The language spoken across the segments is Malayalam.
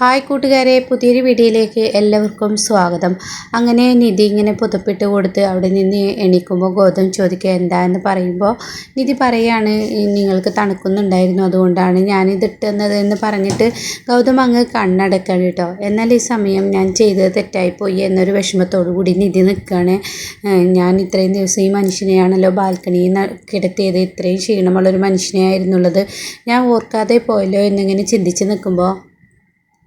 ഹായ് കൂട്ടുകാരെ പുതിയൊരു വീഡിയോയിലേക്ക് എല്ലാവർക്കും സ്വാഗതം. അങ്ങനെ നിധി ഇങ്ങനെ പുതപ്പിട്ട് കൊടുത്ത് അവിടെ നിന്ന് എണീക്കുമ്പോൾ ഗൗതം ചോദിക്കുക എന്താന്ന് പറയുമ്പോൾ നിധി പറയാണ് നിങ്ങൾക്ക് തണുക്കുന്നുണ്ടായിരുന്നു അതുകൊണ്ടാണ് ഞാനിത് ഇട്ടുന്നത് എന്ന് പറഞ്ഞിട്ട് ഗൗതം അങ്ങ് കണ്ണടക്കാണ് കേട്ടോ. എന്നാൽ ഈ സമയം ഞാൻ ചെയ്തത് തെറ്റായിപ്പോയി എന്നൊരു വിഷമത്തോടു കൂടി നിധി നിൽക്കുകയാണ്. ഞാൻ ഇത്രയും ദിവസം ഈ മനുഷ്യനെയാണല്ലോ ബാൽക്കണിയിൽ കിടത്തിയത് ഇത്രയും ക്ഷീണമുള്ളൊരു മനുഷ്യനെയായിരുന്നുള്ളത്. ഞാൻ ഓർക്കാതെ പോയല്ലോ എന്നിങ്ങനെ ചിന്തിച്ച് നിൽക്കുമ്പോൾ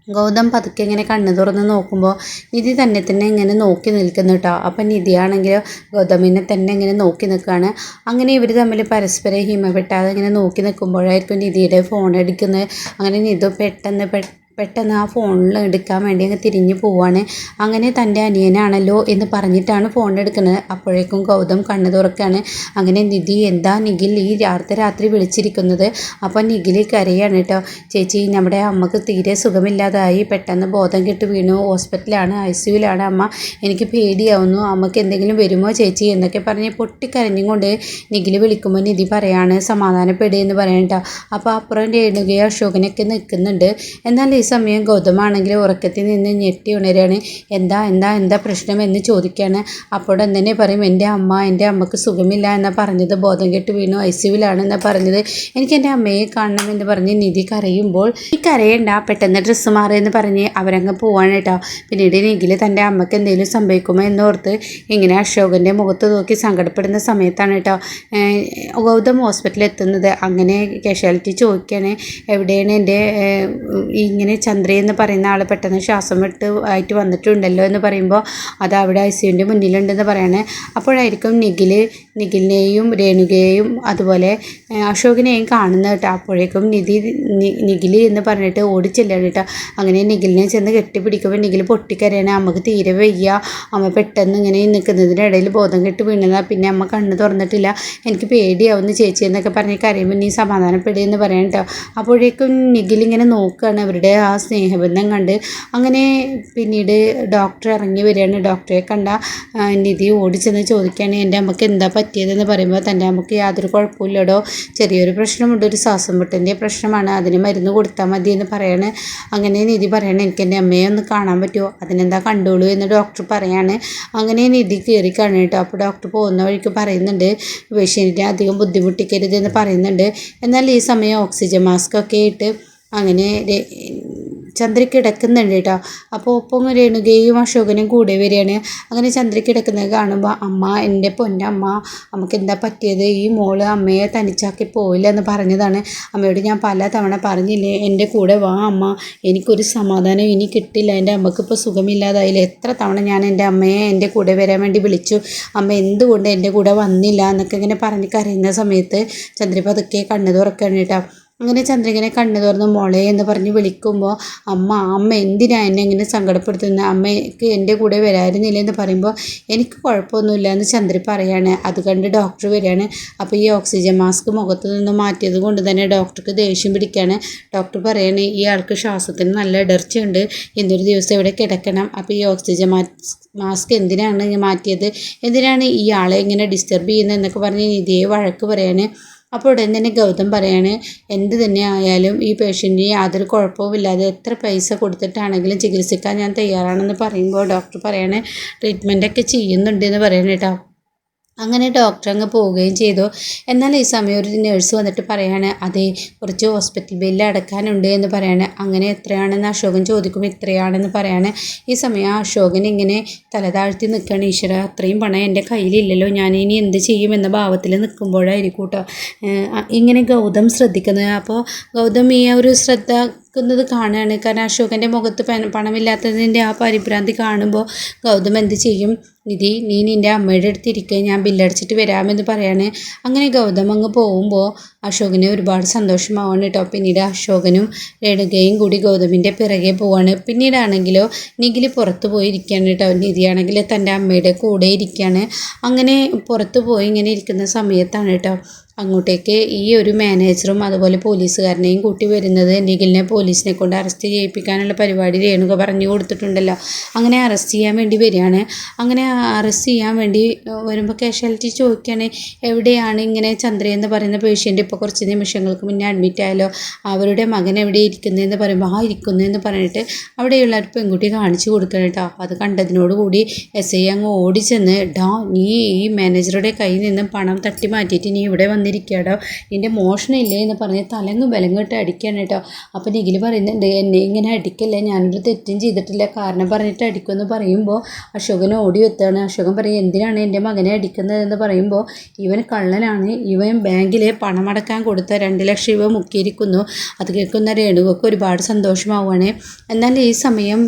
ഗൗതം പതുക്കെ ഇങ്ങനെ കണ്ണ് തുറന്ന് നോക്കുമ്പോൾ നിധി തന്നെ തന്നെ ഇങ്ങനെ നോക്കി നിൽക്കുന്നു കേട്ടോ അപ്പം നിധിയാണെങ്കിൽ ഗൗതമിനെ തന്നെ ഇങ്ങനെ നോക്കി നിൽക്കുകയാണ് അങ്ങനെ ഇവർ തമ്മിൽ പരസ്പരം ഹിമപ്പെട്ടാതെ ഇങ്ങനെ നോക്കി നിൽക്കുമ്പോഴായിരിക്കും നിധിയുടെ ഫോൺ എടുക്കുന്നത് അങ്ങനെ നിധു പെട്ടെന്ന് പെ പെട്ടെന്ന് ആ ഫോണിൽ എടുക്കാൻ വേണ്ടി അങ്ങ് തിരിഞ്ഞു പോവാണ്. അങ്ങനെ തന്റെ അനിയനാണല്ലോ എന്ന് പറഞ്ഞിട്ടാണ് ഫോൺ എടുക്കുന്നത്. അപ്പോഴേക്കും ഗൗതം കണ്ണു തുറക്കാണ്. അങ്ങനെ നിധി എന്താ നിഖിൽ ഈ രാത്രി രാത്രി വിളിച്ചിരിക്കുന്നത്? അപ്പം നിഖിൽ കരയാണ് കേട്ടോ. ചേച്ചി നമ്മുടെ അമ്മയ്ക്ക് തീരെ സുഖമില്ലാതായി. പെട്ടെന്ന് ബോധം കെട്ട് വീണു. ഹോസ്പിറ്റലാണ് ഐ സിയുലാണ് അമ്മ. എനിക്ക് പേടിയാവുന്നു. അമ്മയ്ക്ക് എന്തെങ്കിലും വരുമോ ചേച്ചി? എന്നൊക്കെ പറഞ്ഞ് പൊട്ടിക്കരഞ്ഞും കൊണ്ട് നിഖിൽ വിളിക്കുമ്പോൾ നിധി പറയാണ് സമാധാനപ്പെടുക എന്ന് പറയാം കേട്ടോ. അപ്പോൾ അപ്പുറം രേണുകയോ അശോകനൊക്കെ നിൽക്കുന്നുണ്ട്. എന്നാൽ ഈ സമയം ഗൗതമാണെങ്കിൽ ഉറക്കത്തിൽ നിന്ന് ഞെട്ടി ഉണരാണ് എന്താ എന്താ എന്താ പ്രശ്നം? എന്ന് ചോദിക്കുകയാണ്. അപ്പോൾ തന്നെ പറയും എന്റെ അമ്മ എന്റെ അമ്മയ്ക്ക് സുഖമില്ല എന്ന പറഞ്ഞത്. ബോധം കെട്ട് വീണു. ഐ സി എന്നാ പറഞ്ഞത്. എനിക്ക് എന്റെ അമ്മയെ കാണണം എന്ന് പറഞ്ഞ് നിധി കരയുമ്പോൾ ഈ കരയണ്ട പെട്ടെന്ന് ഡ്രസ്സ് മാറിയെന്ന് പറഞ്ഞ് അവരങ്ങ് പോവാണ് കേട്ടോ. പിന്നീട് നിഖിൽ തന്റെ അമ്മയ്ക്ക് എന്തെങ്കിലും സംഭവിക്കുമോ എന്നോർത്ത് ഇങ്ങനെ അശോകന്റെ മുഖത്ത് നോക്കി സങ്കടപ്പെടുന്ന സമയത്താണ് കേട്ടോ. ഗൗതം ഹോസ്പിറ്റലിൽ എത്തുന്നത്. അങ്ങനെ കാഷ്വാലിറ്റി ചോദിക്കുകയാണ്. എവിടെയാണ് എന്റെ ഏഹ് ചന്ദ്ര എന്ന് പറയുന്ന ആൾ പെട്ടെന്ന് ശ്വാസം വിട്ട് ആയിട്ട് വന്നിട്ടുണ്ടല്ലോ എന്ന് പറയുമ്പോൾ അത് അവിടെ ഐ സിയുന്റെ മുന്നിലുണ്ടെന്ന് പറയണേ. അപ്പോഴായിരിക്കും നിഖിൽ നിഖിലിനെയും രേണുകയെയും അതുപോലെ അശോകിനെയും കാണുന്നത് കേട്ടോ. അപ്പോഴേക്കും നിധി നിഖിൽ എന്ന് പറഞ്ഞിട്ട് ഓടിച്ചെല്ലാണ് കേട്ടോ. അങ്ങനെ നിഖിലിനെ ചെന്ന് കെട്ടിപ്പിടിക്കുമ്പോൾ നിഖിൽ പൊട്ടിക്കരയാണ്. അമ്മയ്ക്ക് തീരെ വയ്യ. അമ്മ പെട്ടെന്ന് ഇങ്ങനെ നിൽക്കുന്നതിനിടയിൽ ബോധം കെട്ട് വീണതാണ് പിന്നെ അമ്മ കണ്ണ് തുറന്നിട്ടില്ല. എനിക്ക് പേടിയാവുന്ന ചേച്ചി എന്നൊക്കെ പറഞ്ഞ് കരയുമ്പോൾ നീ സമാധാനപ്പെടുക എന്ന് പറയാം കേട്ടോ. അപ്പോഴേക്കും നിഖിൽ ഇങ്ങനെ നോക്കുകയാണ് അവരുടെ സ്നേഹബന്ധം കണ്ട് അങ്ങനെ പിന്നീട് ഡോക്ടർ ഇറങ്ങി വരികയാണ്. ഡോക്ടറെ കണ്ട നിധി നിധി ഓടിച്ചെന്ന് ചോദിക്കുകയാണ് എന്റെ അമ്മയ്ക്ക് എന്താ പറ്റിയതെന്ന് പറയുമ്പോൾ തന്റെ അമ്മയ്ക്ക് യാതൊരു കുഴപ്പമില്ലടോ ചെറിയൊരു പ്രശ്നമുണ്ട് ഒരു ശ്വാസം മുട്ടന്റെ പ്രശ്നമാണ്. അതിന് മരുന്ന് കൊടുത്താൽ മതി എന്ന് പറയാണ്. അങ്ങനെ നിധി പറയണ എനിക്ക് എന്റെ അമ്മയെ ഒന്ന് കാണാൻ പറ്റുമോ? അതിനെന്താ കണ്ടോളൂ എന്ന് ഡോക്ടർ പറയാണ്. അങ്ങനെ നിധി കയറി കാണും കേട്ടോ. അപ്പോൾ ഡോക്ടർ പോകുന്ന വഴിക്ക് പറയുന്നുണ്ട് പേഷ്യന്റിനെ അധികം ബുദ്ധിമുട്ടിക്കരുത് എന്ന് പറയുന്നുണ്ട്. എന്നാൽ ഈ സമയം ഓക്സിജൻ മാസ്ക് ഒക്കെ ഇട്ട് അങ്ങനെ ചന്ദ്രക്കിടക്കുന്നുണ്ട് ചന്ദ്ര കിടക്കുന്നുണ്ട് കേട്ടോ. അപ്പോൾ ഒപ്പം രേണുകയും അശോകനും കൂടെ വരികയാണ്. അങ്ങനെ ചന്ദ്രക്കിടക്കുന്നത് കാണുമ്പോൾ അമ്മ എന്റെ പൊന്നമ്മ നമുക്ക് എന്താ പറ്റിയത്? ഈ മോൾ അമ്മയെ തനിച്ചാക്കി പോയില്ല എന്ന് പറഞ്ഞതാണ്. അമ്മയോട് ഞാൻ പല തവണ പറഞ്ഞില്ലേ എന്റെ കൂടെ വാ അമ്മ എനിക്കൊരു സമാധാനം ഇനി കിട്ടില്ല എന്റെ അമ്മയ്ക്ക് ഇപ്പോൾ സുഖമില്ലാതായില്ല. എത്ര തവണ ഞാൻ എന്റെ അമ്മയെ എന്റെ കൂടെ വരാൻ വേണ്ടി വിളിച്ചു. അമ്മ എന്തുകൊണ്ട് എന്റെ കൂടെ വന്നില്ല? എന്നൊക്കെ ഇങ്ങനെ പറഞ്ഞ് കരയുന്ന സമയത്ത് ചന്ദ്ര അതൊക്കെ കണ്ണു തുറക്കുകയാണ് കേട്ടോ. അങ്ങനെ ചന്ദ്രകനെ കണ്ണു തുറന്ന് മോളെ എന്ന് പറഞ്ഞ് വിളിക്കുമ്പോൾ അമ്മ അമ്മ എന്തിനാ എന്നെ ഇങ്ങനെ സങ്കടപ്പെടുത്തുന്നത് അമ്മയ്ക്ക് എന്റെ കൂടെ വരായിരുന്നില്ല എന്ന് പറയുമ്പോൾ എനിക്ക് കുഴപ്പമൊന്നുമില്ല എന്ന് ചന്ദ്രി പറയാണ്. അത് കണ്ട് ഡോക്ടർ വരികയാണ്. അപ്പോൾ ഈ ഓക്സിജൻ മാസ്ക് മുഖത്ത് നിന്ന് മാറ്റിയത് കൊണ്ട് തന്നെ ഡോക്ടർക്ക് ദേഷ്യം പിടിക്കുകയാണ് ഡോക്ടർ പറയാണ് ഈ ആൾക്ക് ശ്വാസത്തിന് നല്ല ഇടർച്ചയുണ്ട്. ഇന്നൊരു ദിവസം ഇവിടെ കിടക്കണം. അപ്പോൾ ഈ ഓക്സിജൻ മാസ്ക് മാസ്ക് എന്തിനാണ് മാറ്റിയത്? എന്തിനാണ് ആളെ ഇങ്ങനെ ഡിസ്റ്റർബ് ചെയ്യുന്നത് എന്നൊക്കെ പറഞ്ഞ് നിധിയെ വഴക്ക് പറയാണ്. അപ്പോൾ ഉടൻ തന്നെ ഗൗതം പറയാണ് എന്ത് തന്നെ ആയാലും ഈ പേഷ്യന്റിന് യാതൊരു കുഴപ്പവുമില്ലാതെ എത്ര പൈസ കൊടുത്തിട്ടാണെങ്കിലും ചികിത്സിക്കാൻ ഞാൻ തയ്യാറാണെന്ന് പറയുമ്പോൾ ഡോക്ടർ പറയാണ് ട്രീറ്റ്മെന്റൊക്കെ ചെയ്യുന്നുണ്ട് എന്ന് പറയണ കേട്ടോ അങ്ങനെ ഡോക്ടർ അങ്ങ് പോവുകയും ചെയ്തു. എന്നാൽ ഈ സമയം ഒരു നേഴ്സ് വന്നിട്ട് പറയാണ് അതെ കുറച്ച് ഹോസ്പിറ്റൽ ബില്ല് അടക്കാനുണ്ട് എന്ന് പറയാണ്. അങ്ങനെ എത്രയാണെന്ന് അശോകൻ ചോദിക്കും ഇത്രയാണെന്ന് പറയാണ്. ഈ സമയം അശോകൻ ഇങ്ങനെ തലതാഴ്ത്തി നിൽക്കുകയാണ്. ഈശ്വര അത്രയും പണം എന്റെ കയ്യിലില്ലല്ലോ. ഞാൻ ഇനി എന്ത് ചെയ്യും എന്ന ഭാവത്തിൽ നിൽക്കുമ്പോഴായിരിക്കും കേട്ടോ ഇങ്ങനെ ഗൗതം ശ്രദ്ധിക്കുന്നത്. അപ്പോൾ ഗൗതം ഈ ഒരു ശ്രദ്ധ ക്കുന്നത് കാണുകയാണ്. കാരണം അശോകന്റെ മുഖത്ത് പണ- പണമില്ലാത്തതിന്റെ ആ പരിഭ്രാന്തി കാണുമ്പോൾ ഗൗതം എന്ത് ചെയ്യും? നിധി നീ നിന്റെ അമ്മയുടെ അടുത്തിരിക്കുക ഞാൻ ബില്ലടിച്ചിട്ട് വരാമെന്ന് പറയാണ്. അങ്ങനെ ഗൗതം അങ്ങ് പോകുമ്പോൾ അശോകന് ഒരുപാട് സന്തോഷമാവാണ് കേട്ടോ. പിന്നീട് അശോകനും രേണുകയും കൂടി ഗൗതമിന്റെ പിറകെ പോവാണ്. പിന്നീടാണെങ്കിലോ നിഖിൽ പുറത്ത് പോയി ഇരിക്കുകയാണ് കേട്ടോ. നിധിയാണെങ്കിൽ തന്റെ അമ്മയുടെ കൂടെ ഇരിക്കുകയാണ് അങ്ങനെ പുറത്ത് പോയി ഇങ്ങനെ ഇരിക്കുന്ന സമയത്താണ് കേട്ടോ അങ്ങോട്ടേക്ക് ഈ ഒരു മാനേജറും അതുപോലെ പോലീസുകാരനെയും കൂട്ടി വരുന്നത് നിഖിലിനെ പോലീസിനെ കൊണ്ട് അറസ്റ്റ് ചെയ്യിപ്പിക്കാനുള്ള പരിപാടി രേണുക പറഞ്ഞു കൊടുത്തിട്ടുണ്ടല്ലോ. അങ്ങനെ അറസ്റ്റ് ചെയ്യാൻ വേണ്ടി വരികയാണ്. അങ്ങനെ അറസ്റ്റ് ചെയ്യാൻ വേണ്ടി വരുമ്പോൾ കാഷ്വാലിറ്റി ചോദിക്കുകയാണ് എവിടെയാണ് ഇങ്ങനെ ചന്ദ്ര എന്ന് പറയുന്ന പേഷ്യന്റ് ഇപ്പോൾ കുറച്ച് നിമിഷങ്ങൾക്ക് മുന്നേ അഡ്മിറ്റ് ആയാലോ അവരുടെ മകൻ എവിടെ ഇരിക്കുന്നതെന്ന് പറയുമ്പോൾ ആ ഇരിക്കുന്നതെന്ന് പറഞ്ഞിട്ട് അവിടെയുള്ള ഒരു പെൺകുട്ടി കാണിച്ചു കൊടുക്കണം കേട്ടോ. അത് കണ്ടതിനോട് കൂടി എസ് ഐ അങ്ങ് ഓടിച്ചെന്ന് ഡാ നീ ഈ മാനേജറുടെ കയ്യിൽ നിന്നും പണം തട്ടി മാറ്റിയിട്ട് നീ ഇവിടെ വന്നിരിക്കുകയാടോ എന്റെ മോഷണം ഇല്ലേ എന്ന് പറഞ്ഞ് തലങ്ങ് വിലങ്ങിട്ട് അടിക്കുകയാണ് കേട്ടോ. അപ്പോൾ നിഖിൽ പറയുന്നുണ്ട് എന്നെ ഇങ്ങനെ അടിക്കല്ലേ? ഞാനൊരു തെറ്റും ചെയ്തിട്ടില്ല. കാരണം പറഞ്ഞിട്ട് അടിക്കുമെന്ന് പറയുമ്പോൾ അശോകൻ ഓടി വെത്താണ് അശോകൻ പറയും എന്തിനാണ് എന്റെ മകനെ അടിക്കുന്നതെന്ന് പറയുമ്പോൾ ഇവൻ കള്ളനാണ്. ഇവൻ ബാങ്കിൽ പണമടക്കാൻ കൊടുത്ത രണ്ട് ലക്ഷം രൂപ മുക്കിയിരിക്കുന്നു. അത് കേൾക്കുന്ന രേണുവൊക്കെ ഒരുപാട് സന്തോഷമാവുകയാണ്. എന്നാൽ ഈ സമയം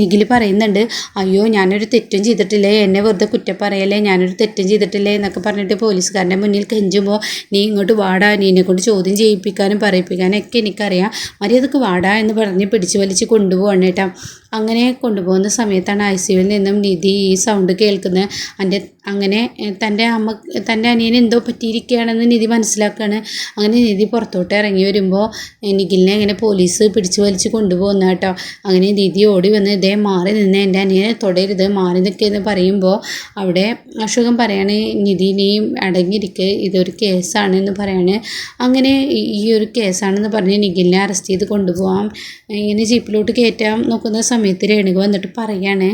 നിഖിൽ പറയുന്നുണ്ട് അയ്യോ ഞാനൊരു തെറ്റും ചെയ്തിട്ടില്ലേ? എന്നെ വെറുതെ കുറ്റം പറയല്ലേ? ഞാനൊരു തെറ്റും ചെയ്തിട്ടില്ലേ? എന്നൊക്കെ പറഞ്ഞിട്ട് പോലീസുകാരന്റെ മുന്നിൽ കെഞ്ചുമ്പോൾ നീ ഇങ്ങോട്ട് വാടാ നീനെ കൊണ്ട് ചോദ്യം ചെയ്യിപ്പിക്കാനും പറയിപ്പിക്കാനും ഒക്കെ എനിക്കറിയാം. മര്യാദയ്ക്ക് വാടാ എന്ന് പറഞ്ഞ് പിടിച്ചു വലിച്ച് കൊണ്ടുപോകണം കേട്ടോ. അങ്ങനെ കൊണ്ടുപോകുന്ന സമയത്താണ് ഐ സിയുവിൽ നിന്നും നിധി ഈ സൗണ്ട് കേൾക്കുന്നത്. എന്റെ അങ്ങനെ തന്റെ അമ്മ തന്റെ അനിയന് എന്തോ പറ്റിയിരിക്കുകയാണെന്ന് നിധി മനസ്സിലാക്കുകയാണ്. അങ്ങനെ നിധി പുറത്തോട്ട് ഇറങ്ങി വരുമ്പോൾ നിഖിലിനെ ഇങ്ങനെ പോലീസ് പിടിച്ചു വലിച്ച് കൊണ്ടുപോകുന്ന കേട്ടോ. അങ്ങനെ നിധി ഓടി വന്ന് ഇതേ മാറി നിന്ന് എന്റെ അനിയനെ തൊടരുത് മാറി നിൽക്കുകയെന്ന് പറയുമ്പോൾ അവിടെ അശോകം പറയാണ് നിധി അടങ്ങിയിരിക്കുക അടങ്ങിയിരിക്ക് ഇതൊരു കേസാണ് എന്ന് പറയാണ്. അങ്ങനെ ഈ ഒരു കേസാണെന്ന് പറഞ്ഞ് നിഖിലിനെ അറസ്റ്റ് ചെയ്ത് കൊണ്ടുപോകാം ഇങ്ങനെ ജീപ്പിലോട്ട് കയറ്റാൻ നോക്കുന്ന രേണുക വന്നിട്ട് പറയാണ്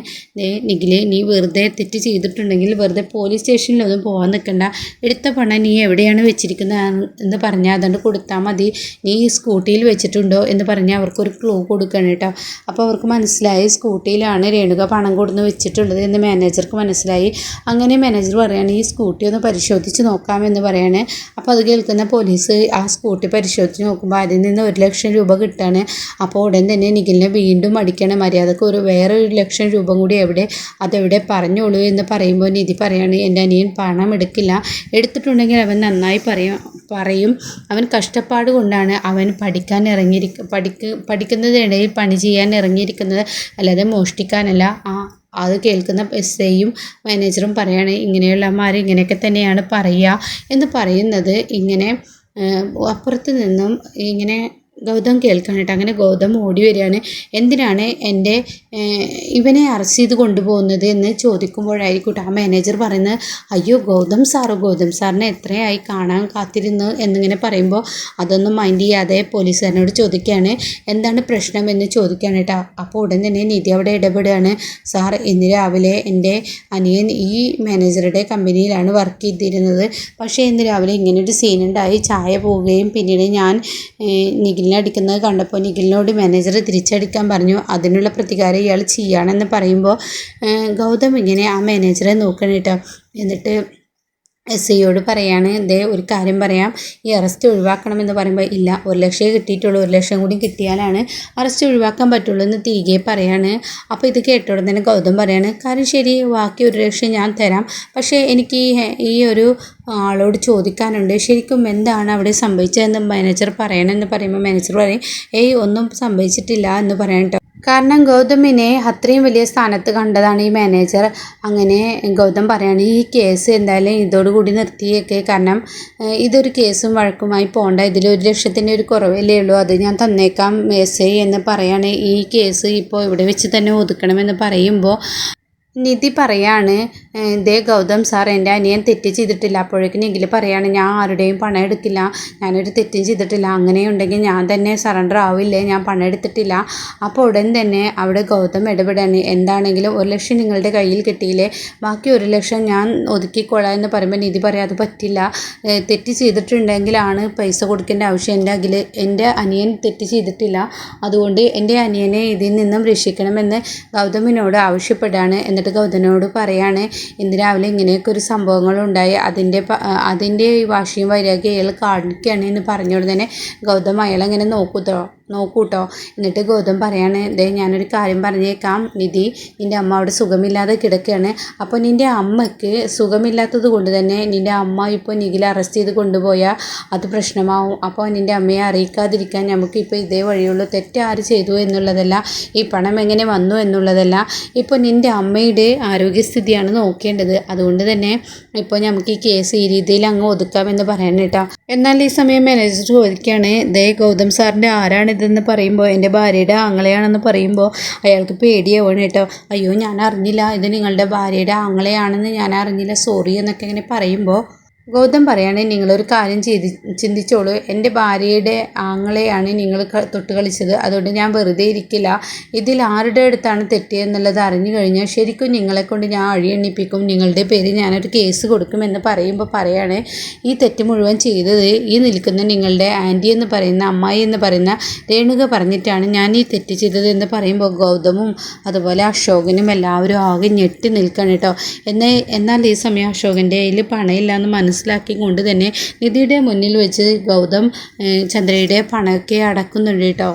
നിഖിൽ നീ വെറുതെ തെറ്റ് ചെയ്തിട്ടുണ്ടെങ്കിൽ വെറുതെ പോലീസ് സ്റ്റേഷനിലൊന്നും പോകാൻ നിൽക്കണ്ട എടുത്ത പണം നീ എവിടെയാണ് വെച്ചിരിക്കുന്നത് എന്ന് പറഞ്ഞാൽ അതുകൊണ്ട് കൊടുത്താൽ മതി. നീ സ്കൂട്ടിയിൽ വെച്ചിട്ടുണ്ടോ? എന്ന് പറഞ്ഞാൽ അവർക്കൊരു ക്ലൂ കൊടുക്കണം കേട്ടോ. അപ്പോൾ അവർക്ക് മനസ്സിലായി സ്കൂട്ടിയിലാണ് രേണുക പണം കൊടുന്ന് വെച്ചിട്ടുള്ളത് എന്ന് മാനേജർക്ക് മനസ്സിലായി. അങ്ങനെ മാനേജർ പറയാണ് ഈ സ്കൂട്ടി ഒന്ന് പരിശോധിച്ച് നോക്കാമെന്ന് പറയാണ്. അപ്പോൾ അത് കേൾക്കുന്ന പോലീസ് ആ സ്കൂട്ടി പരിശോധിച്ച് നോക്കുമ്പോൾ അതിൽ നിന്ന് ഒരു ലക്ഷം രൂപ കിട്ടുകയാണ് അപ്പോൾ ഉടൻ തന്നെ നിഖിലിനെ വീണ്ടും അടിക്കണം. മര്യാദയ്ക്ക് ഒരു വേറെ ഒരു ലക്ഷം രൂപ കൂടി എവിടെ അതെവിടെ പറഞ്ഞോളൂ എന്ന് പറയുമ്പോൾ നിധി പറയാണ് എന്റെ അനിയൻ പണം എടുക്കില്ല. എടുത്തിട്ടുണ്ടെങ്കിൽ അവൻ നന്നായി പറയും പറയും. അവൻ കഷ്ടപ്പാട് കൊണ്ടാണ് അവൻ പഠിക്കാൻ ഇറങ്ങിയിരിക്ക പഠിക്ക പഠിക്കുന്നതിനിടയിൽ പണി ചെയ്യാൻ ഇറങ്ങിയിരിക്കുന്നത്. അല്ലാതെ മോഷ്ടിക്കാനല്ല. ആ അത് കേൾക്കുന്ന എസ് മാനേജറും പറയാണ് ഇങ്ങനെയുള്ളമാർ ഇങ്ങനെയൊക്കെ തന്നെയാണ് പറയുക. എന്ന് പറയുന്നത് ഇങ്ങനെ അപ്പുറത്ത് നിന്നും ഇങ്ങനെ ഗൗതം കേൾക്കാനായിട്ട്. അങ്ങനെ ഗൗതം ഓടി വരികയാണ്. എന്തിനാണ് എന്റെ ഇവനെ അറസ്റ്റ് ചെയ്ത് കൊണ്ടുപോകുന്നത് എന്ന് ചോദിക്കുമ്പോഴായിരിക്കും ആ മാനേജർ പറയുന്നത് അയ്യോ ഗൗതം സാറ് ഗൗതം സാറിനെ എത്രയായി കാണാൻ കാത്തിരുന്നു എന്നിങ്ങനെ പറയുമ്പോൾ അതൊന്നും മൈൻഡ് ചെയ്യാതെ പോലീസുകാരനോട് ചോദിക്കുകയാണ്. എന്താണ് പ്രശ്നം? എന്ന് ചോദിക്കുകയാണ് കേട്ടോ. അപ്പോൾ ഉടൻ തന്നെ നിധി അവിടെ ഇടപെടുകയാണ്. സാർ ഇന്ന് രാവിലെ എന്റെ അനിയൻ ഈ മാനേജറുടെ കമ്പനിയിലാണ് വർക്ക് ചെയ്തിരുന്നത്. പക്ഷേ ഇന്ന് രാവിലെ ഇങ്ങനെ ഇങ്ങനൊരു സീനുണ്ടായി ചായ പോവുകയും പിന്നീട് ഞാൻ നിഖിലിനെ അടിക്കുന്നത് കണ്ടപ്പോൾ നിഖിലിനോട് മാനേജർ തിരിച്ചടിക്കാൻ പറഞ്ഞു. അതിനുള്ള പ്രതികാരം ഇയാൾ ചെയ്യുകയാണെന്ന് പറയുമ്പോൾ ഗൗതം ഇങ്ങനെ ആ മാനേജറെ നോക്കണം എന്നിട്ട് എസ് ഐയോട് പറയാണ് ദേ ഒരു കാര്യം പറയാം. ഈ അറസ്റ്റ് ഒഴിവാക്കണമെന്ന് പറയുമ്പോൾ ഇല്ല ഒരു ലക്ഷമേ കിട്ടിയിട്ടുള്ളൂ ഒരു ലക്ഷം കൂടി കിട്ടിയാലാണ് അറസ്റ്റ് ഒഴിവാക്കാൻ പറ്റുള്ളൂ എന്ന് തിരികെ പറയാണ്. അപ്പോൾ ഇത് കേട്ടോടെ തന്നെ ഗൗതം പറയാണ് കാര്യം ശരി ബാക്കി ഒരു ലക്ഷം ഞാൻ തരാം. പക്ഷേ എനിക്ക് ഈ ഒരു ആളോട് ചോദിക്കാനുണ്ട്. ശരിക്കും എന്താണ് അവിടെ സംഭവിച്ചതെന്ന് മാനേജർ പറയണമെന്ന് പറയുമ്പോൾ മാനേജർ പറയും ഏയ് ഒന്നും സംഭവിച്ചിട്ടില്ല എന്ന് പറയാൻ കാരണം ഗൗതമിനെ അത്രയും വലിയ സ്ഥാനത്ത് കണ്ടതാണ് ഈ മാനേജർ അങ്ങനെ ഗൗതം പറയാണ് ഈ കേസ് എന്തായാലും ഇതോടുകൂടി നിർത്തിയേക്കെ. കാരണം ഇതൊരു കേസും വഴക്കുമായി പോകണ്ട ഇതിൽ ഒരു ലക്ഷത്തിന്റെ ഒരു കുറവല്ലേ ഉള്ളൂ. അത് ഞാൻ തന്നേക്കാം എസ് ഐ എന്ന് പറയാണ്. ഈ കേസ് ഇപ്പോൾ ഇവിടെ വെച്ച് തന്നെ ഒതുക്കണമെന്ന് പറയുമ്പോൾ നിധി പറയാണ് ദേ ഗൗതം സാർ എന്റെ അനിയൻ തെറ്റ് ചെയ്തിട്ടില്ല. അപ്പോഴേക്കും നിഖിൽ പറയാണ് ഞാൻ ആരുടെയും പണം എടുക്കില്ല. ഞാനൊരു തെറ്റും ചെയ്തിട്ടില്ല. അങ്ങനെയുണ്ടെങ്കിൽ ഞാൻ തന്നെ സറണ്ടർ ആവില്ലേ? ഞാൻ പണം എടുത്തിട്ടില്ല. അപ്പോൾ ഉടൻ തന്നെ അവിടെ ഗൗതം ഇടപെടാണ്. എന്താണെങ്കിലും ഒരു ലക്ഷം നിങ്ങളുടെ കയ്യിൽ കിട്ടിയില്ലേ? ബാക്കി ഒരു ലക്ഷം ഞാൻ ഒതുക്കിക്കൊള്ളാം എന്ന് പറയുമ്പോൾ നിധി പറയാം അത് പറ്റില്ല. തെറ്റ് ചെയ്തിട്ടുണ്ടെങ്കിലാണ് പൈസ കൊടുക്കേണ്ട ആവശ്യം. എന്റെ അഖിൽ എന്റെ അനിയൻ തെറ്റ് ചെയ്തിട്ടില്ല. അതുകൊണ്ട് എന്റെ അനിയനെ ഇതിൽ നിന്നും രക്ഷിക്കണമെന്ന് ഗൗതമിനോട് ആവശ്യപ്പെടുകയാണ്. എന്നിട്ട് എന്നിട്ട് ഗൗതനോട് പറയാണ് ഇന്ന് രാവിലെ ഇങ്ങനെയൊക്കെ ഒരു സംഭവങ്ങളുണ്ടായി. അതിന്റെ അതിന്റെ ഈ വാശിയും വൈരാഗ്യം അയാൾ കാണിക്കുകയാണ് എന്ന് പറഞ്ഞുകൊണ്ട് തന്നെ ഗൗതം അയാളങ്ങനെ നോക്കൂട്ടോ നോക്കൂട്ടോ. എന്നിട്ട് ഗൗതം പറയാണ് ദേ ഞാനൊരു കാര്യം പറഞ്ഞേക്കാം. നിധി നിന്റെ അമ്മ അവിടെ സുഖമില്ലാതെ കിടക്കുകയാണ് അപ്പോൾ നിന്റെ അമ്മയ്ക്ക് സുഖമില്ലാത്തത് കൊണ്ട് തന്നെ നിന്റെ അമ്മ ഇപ്പോൾ നിഖിൽ അറസ്റ്റ് ചെയ്ത് കൊണ്ടുപോയാൽ അത് പ്രശ്നമാവും. അപ്പോൾ നിന്റെ അമ്മയെ അറിയിക്കാതിരിക്കാൻ നമുക്കിപ്പോൾ ഇതേ വഴിയുള്ളൂ. തെറ്റ് ആര് ചെയ്തു എന്നുള്ളതല്ല ഈ പണം എങ്ങനെ വന്നു എന്നുള്ളതല്ല. ഇപ്പോൾ നിന്റെ അമ്മയുടെ ചന്ദ്രയുടെ ആരോഗ്യസ്ഥിതിയാണ് നോക്കേണ്ടത്. അതുകൊണ്ട് തന്നെ ഇപ്പോൾ നമുക്ക് ഈ കേസ് ഈ രീതിയിൽ അങ്ങ് ഒതുക്കാമെന്ന് പറയണം കേട്ടോ. എന്നാൽ ഈ സമയം മാനേജർ ചോദിക്കുകയാണ് ദേ ഗൗതം സാറിന്റെ ആരാണിതെന്ന് പറയുമ്പോൾ എന്റെ ഭാര്യയുടെ ആങ്ങളെയാണെന്ന് പറയുമ്പോൾ അയാൾക്ക് പേടിയാവണം കേട്ടോ. അയ്യോ ഞാൻ അറിഞ്ഞില്ല. ഇത് നിങ്ങളുടെ ഭാര്യയുടെ ആങ്ങളെയാണെന്ന് ഞാൻ അറിഞ്ഞില്ല. സോറി എന്നൊക്കെ ഇങ്ങനെ പറയുമ്പോൾ ഗൗതം പറയാണ് നിങ്ങളൊരു കാര്യം ചെയ്തി ചിന്തിച്ചോളൂ. എന്റെ ഭാര്യയുടെ ആങ്ങളെയാണ് നിങ്ങൾ തൊട്ട് കളിച്ചത്. അതുകൊണ്ട് ഞാൻ വെറുതെ ഇരിക്കില്ല. ഇതിൽ ആരുടെ അടുത്താണ് തെറ്റിയെന്നുള്ളത് അറിഞ്ഞു കഴിഞ്ഞാൽ ശരിക്കും നിങ്ങളെ കൊണ്ട് ഞാൻ അഴിയെണ്ണിപ്പിക്കും. നിങ്ങളുടെ പേര് ഞാനൊരു കേസ് കൊടുക്കുമെന്ന് പറയുമ്പോൾ പറയാണ് ഈ തെറ്റ് മുഴുവൻ ചെയ്തത് ഈ നിൽക്കുന്ന നിങ്ങളുടെ ആന്റി എന്ന് പറയുന്ന അമ്മായി എന്ന് പറയുന്ന രേണുക പറഞ്ഞിട്ടാണ് ഞാൻ ഈ തെറ്റ് ചെയ്തത് എന്ന് പറയുമ്പോൾ ഗൗതമും അതുപോലെ അശോകനും എല്ലാവരും ആകെ ഞെട്ടി നിൽക്കണം കേട്ടോ. എന്നാൽ എന്നാൽ ഈ സമയം അശോകന്റെ കയ്യിൽ പണയില്ല എന്ന് മനസ്സിലാക്കി കൊണ്ട് തന്നെ നിധിയുടെ മുന്നിൽ വെച്ച് ഗൗതം ചന്ദ്രയുടെ പണമൊക്കെ അടക്കുന്നുണ്ട് കേട്ടോ.